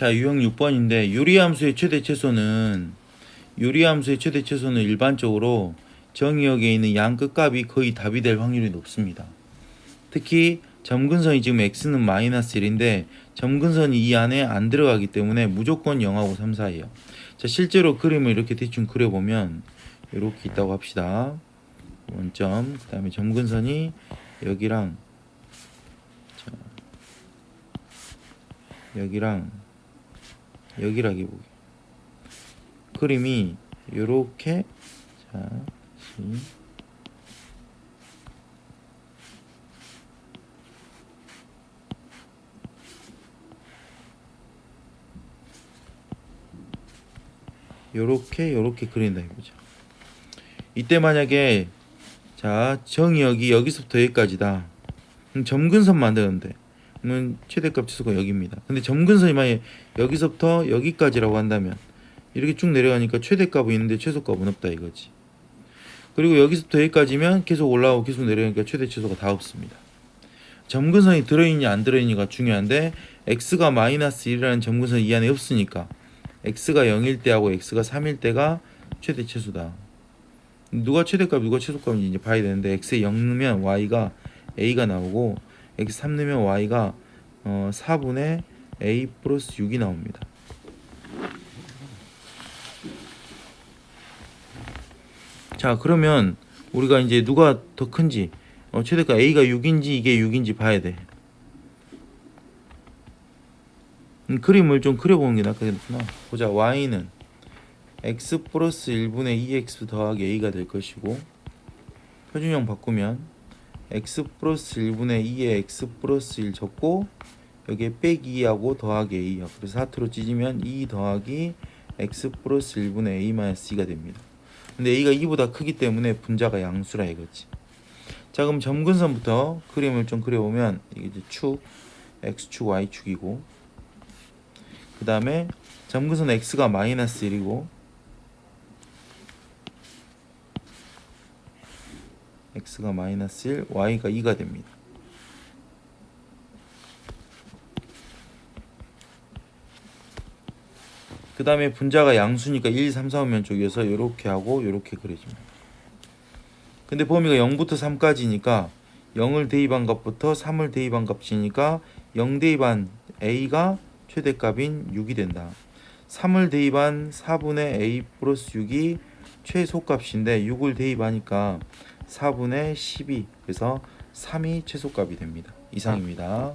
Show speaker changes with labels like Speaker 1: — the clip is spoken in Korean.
Speaker 1: 자, 유형 6번인데 유리함수의 최대 최소는 유리함수의 최대 최소는 일반적으로 정의역에 있는 양 끝값이 거의 답이 될 확률이 높습니다. 특히 점근선이 지금 x는 마이너스 1인데 점근선이 이 안에 안 들어가기 때문에 무조건 0하고 3 사이에요. 자, 실제로 그림을 이렇게 대충 그려보면 이렇게 있다고 합시다. 원점, 그 다음에 점근선이 여기랑 자, 여기랑 여기라기 보기. 그림이 요렇게 자 시- 요렇게 요렇게 그린다 이거죠. 이때 만약에 자 정의역이 여기서부터 여기까지다. 그럼 점근선 만드는데 최대값 치수가 여기입니다. 근데 점근선이 만약 여기서부터 여기까지라고 한다면 이렇게 쭉 내려가니까 최대값은 있는데 최소값은 없다 이거지. 그리고 여기서부터 여기까지면 계속 올라오고 계속 내려가니까 최대 최소가 다 없습니다. 점근선이 들어있냐 안 들어있냐가 중요한데 x가 마이너스 1이라는 점근선이 이 안에 없으니까 x가 0일 때하고 x가 3일 때가 최대 최소다. 누가 최대값 누가 최소값인지 이제 봐야 되는데 x에 0 넣으면 y가 a가 나오고 x 3 넣으면 y가 어, 4분의 a 플러스 6이 나옵니다. 자 그러면 우리가 이제 누가 더 큰지 어, 최대값 a가 6인지 이게 6인지 봐야 돼. 음, 그림을 좀 그려보는 게 낫겠구나. 보자 y는 x 플러스 1분의 2x 더하기 a가 될 것이고 표준형 바꾸면 x 플러스 1분의 2에 x 플러스 1 적고 여기에 빼기 2하고 더하기 a요. 그래서 하트로 찢으면 2 더하기 x 플러스 1분의 a 마이너스 2가 됩니다. 근데 a가 2보다 크기 때문에 분자가 양수라 이거지. 자 그럼 점근선부터 그림을 좀 그려보면 이게 이제 축 x축 y축이고 그 다음에 점근선 x가 마이너스 1이고 x가 마이너스 1, y가 2가 됩니다. 그 다음에 분자가 양수니까 1, 3, 4, 5면 쪽이어서 이렇게 하고 이렇게 그려집니다. 근데 범위가 0부터 3까지니까 0을 대입한 값부터 3을 대입한 값이니까 0 대입한 a가 최대값인 6이 된다. 3을 대입한 4분의 a 플러스 6이 최소값인데 6을 대입하니까 4분의 12 그래서 3이 최소값이 됩니다. 이상입니다.